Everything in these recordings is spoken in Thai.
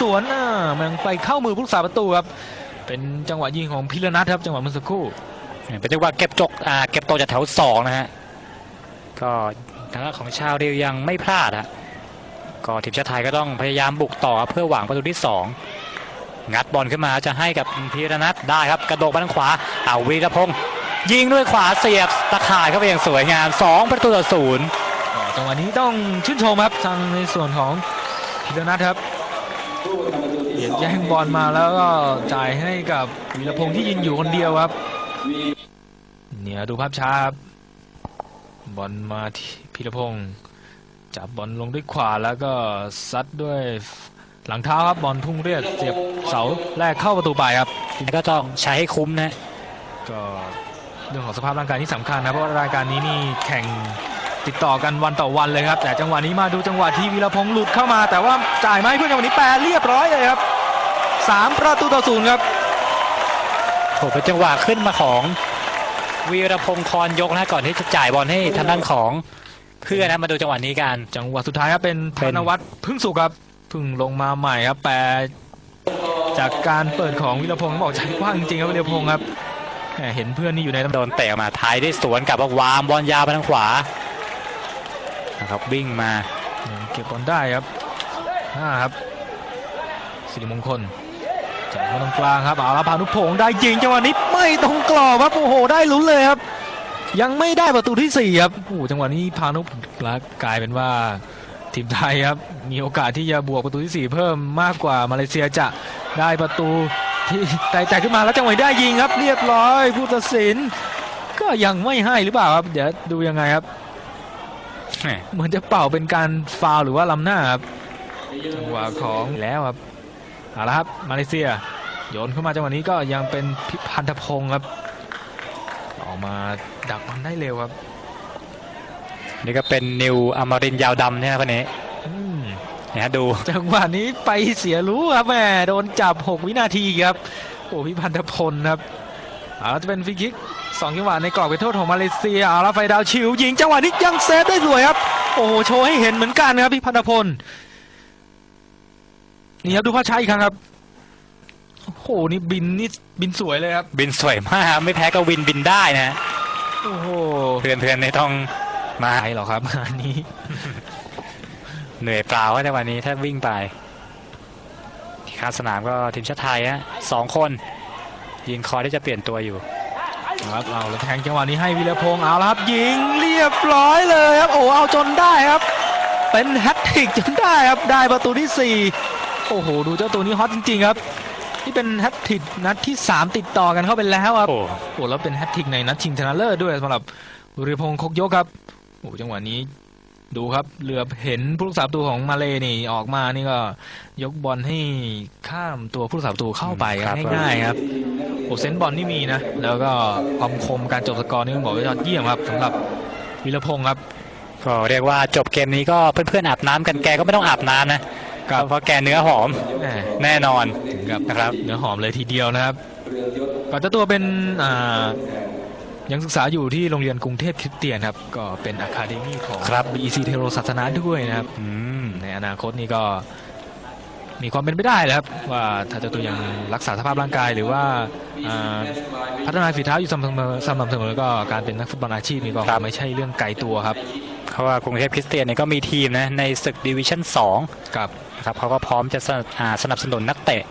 สวนอ่ามันไปเข้ามือผู้รักษาประตูครับ เป็นจังหวะยิงของพิรนัทครับจังหวะเมื่อสักครู่เป็นจังหวะเก็บจกอ่าเก็บตัวจากแถวสองนะฮะก็ทางด้านของชาวเรียวยังไม่พลาดฮะก็ทีมชาติไทยก็ต้องพยายามบุกต่อเพื่อหวังประตูที่สองงัดบอลขึ้นมาจะให้กับพีรนัทได้ครับ กระโดดไปทางขวาเอาวีรพงศ์ยิงด้วยขวาเสียบตะข่ายเข้าไปอย่างสวยงามสองประตูต่อศูนย์จังหวะนี้ต้องชื่นชมครับทางในส่วนของพิรนัทครับ เหยียดแย่งบอลมาแล้วก็จ่ายให้กับวีรพงศ์ที่ยิงอยู่คนเดียวครับเนี่ยดูภาพช้าครับบอลมาที่พิรพงศ์จับบอลลงด้วยขวาแล้วก็ซัดด้วยหลังเท้าครับบอลพุ่งเรียกเสียบเสาแรกเข้าประตูไปครับแล้วก็ต้องใช้ให้คุ้มนะก็เรื่องของสภาพร่างกายที่สำคัญนะเพราะว่ารายการนี้นี่แข่ง ติดต่อกันวันต่อวันเลยครับ แต่จังหวะนี้มาดูจังหวะที่วีรพงษ์หลุดเข้ามา แต่ว่าจ่ายมาให้เพื่อนจังหวะนี้แปรเรียบร้อยเลยครับสามประตูต่อศูนย์ครับโอ้เป็นจังหวะขึ้นมาของวีรพงศ์คอนยกนะก่อนที่จะจ่ายบอลให้ทางด้านของเพื่อนนะมาดูจังหวะนี้กันจังหวะสุดท้ายครับเป็นธเป็นนวัฒน์พึ่งสุขครับพึ่งลงมาใหม่ครับแปรจากการเปิดของวีรพงษ์บอกใจกว้างจริงๆครับวีรพงษ์ครับแหม่เห็นเพื่อนนี่อยู่ในตำแหน่งโดนเตะออกมาท้ายได้สวนกลับว่าวางบอลยาวไปทางขวา นะครับวิ่งมาเก็บบอลได้ครับห้าครับสิริมงคลจากมาตรงกลางครับเอาละพานุพงศ์ได้ยิงจังหวะนี้ไม่ตรงกรอบครับโอ้โหได้ลุ้นเลยครับ ยังไม่ได้ประตูที่สี่ครับโอ้โหจังหวะนี้พานุล้วกลายเป็นว่าทีมไทยครับมีโอกาสที่จะบวกประตูที่สี่เพิ่มมากกว่ามาเลเซียจะได้ประตูที่แต่แต่ขึ้นมาแล้วจังหวะได้ยิงครับ เรียบร้อยผู้ตัดสิน ก็ยังไม่ให้หรือเปล่าครับเดี๋ยวดูยังไงครับ เหมือนจะเป่าเป็นการฟาวล์หรือว่าล้ำหน้าครับจังหวะของแล้วครับเอาละครับมาเลเซีย โยนเข้ามาจังหวะนี้ก็ยังเป็นพิพันธพงศ์ครับ ออกมาดักบอลได้เร็วครับ นี่ก็เป็นนิวอมรินทร์ยาวดำเนี่ยคนนี้อืมนะฮะดูจังหวะนี้ไปเสียรู้ครับแหมโดนจับ 6 วินาทีครับ โอ้พิพันธพลครับเอาละจะเป็นฟรีคิกสองจังหวะในกรอบเขตโทษของมาเลเซียเอาละไฟดาวชิวยิงจังหวะนี้ยังเซฟได้สวยครับ โอ้โหโชว์ให้เห็นเหมือนกันครับพิพันธพลนี่ครับดูภาพช้าอีกครั้งครับโอ้โหนี่บินนี่บินสวยเลยครับ บินสวยมากไม่แพ้ก็วินบินได้นะโอ้โหเพื่อนเพื่อนๆไม่ต้องมาไปหรอครับงานนี้ เหนื่อยเปล่าก็ในวันนี้ถ้าวิ่งไปที่ข้างสนามก็ทีมชาติไทยฮะสองคน ยิงคอที่จะเปลี่ยนตัวอยู่ครับเอาแล้วแทงจังหวะนี้ให้วิรพงษ์เอาแล้วครับ ยิงเรียบร้อยเลยครับโอ้เอาจนได้ครับ เป็นแฮตทริกจนได้ครับได้ประตูที่ 4 โอ้โหดูเจ้าตัวนี้ฮอตจริงๆครับนี่เป็นแฮตทริกนัดที่ 3 ติดต่อกันเข้าไปแล้วครับโอ้โอ้แล้วเป็นแฮตทริกในนัดชิงชนะเลิศด้วยสำหรับวิรพงษ์คกยกครับโอ้จังหวะนี้ ดูครับเหลือบเห็นผู้รักษาประตูของมาเลนี่ออกมานี่ก็ยกบอลให้ข้ามตัวผู้รักษาประตูเข้าไปครับง่ายๆครับโอ้เซนส์บอลนี่มีนะ แล้วก็ความคมการจบสกอร์นี่ต้องบอกว่ายอดเยี่ยมครับสำหรับวิรพงษ์ครับก็เรียกว่าจบเกมนี้ก็เพื่อนๆอาบน้ำกันแกก็ไม่ต้องอาบน้ำนะเพราะแกเนื้อหอมแหม่แน่นอนถึงกับนะครับเนื้อหอมเลยทีเดียวนะครับก่อนเจ้าตัวเป็นอ่า ยังศึกษาอยู่ที่โรงเรียนกรุงเทพคริสเตียนครับ ก็เป็นอะคาเดมี่ของครับ BEC เทโรศาสนาด้วยนะครับอืมในอนาคตนี่ก็มีความเป็นไปได้เลยครับ ว่าถ้าเจ้าตัวยังรักษาสภาพร่างกาย หรือว่าอ่าพัฒนาฝีเท้าอยู่สม่ำเสมอสม่ำเสมอก็การเป็นนักฟุตบอลอาชีพนี่ก็คงไม่ใช่เรื่องไกลตัวครับเพราะว่ากรุงเทพคริสเตียนเนี่ยก็มีทีมนะในศึกดิวิชั่น2กับนะครับเขาก็พร้อมจะสนับอ่าสนับสนุนนักเตะ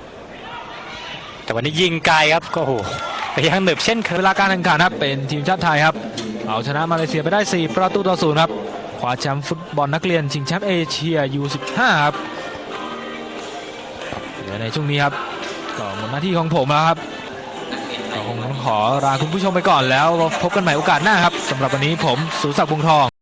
แต่วันนี้ยิงไกลครับก็โห ไปยังหนึบเช่นเวลาการแข่งขันครับเป็นทีมชาติไทยครับ เอาชนะมาเลเซียไปได้ 4 ประตูต่อศูนย์ครับคว้าแชมป์ฟุตบอลนักเรียนชิงแชมป์เอเชีย U15 ครับเดี๋ยวในช่วงนี้ครับก็หมดหน้าที่ของผมแล้วครับก็คงต้องขอลาคุณผู้ชมไปก่อนแล้วพบกันใหม่โอกาสหน้าครับสำหรับวันนี้ผมสุรศักดิ์พงทอง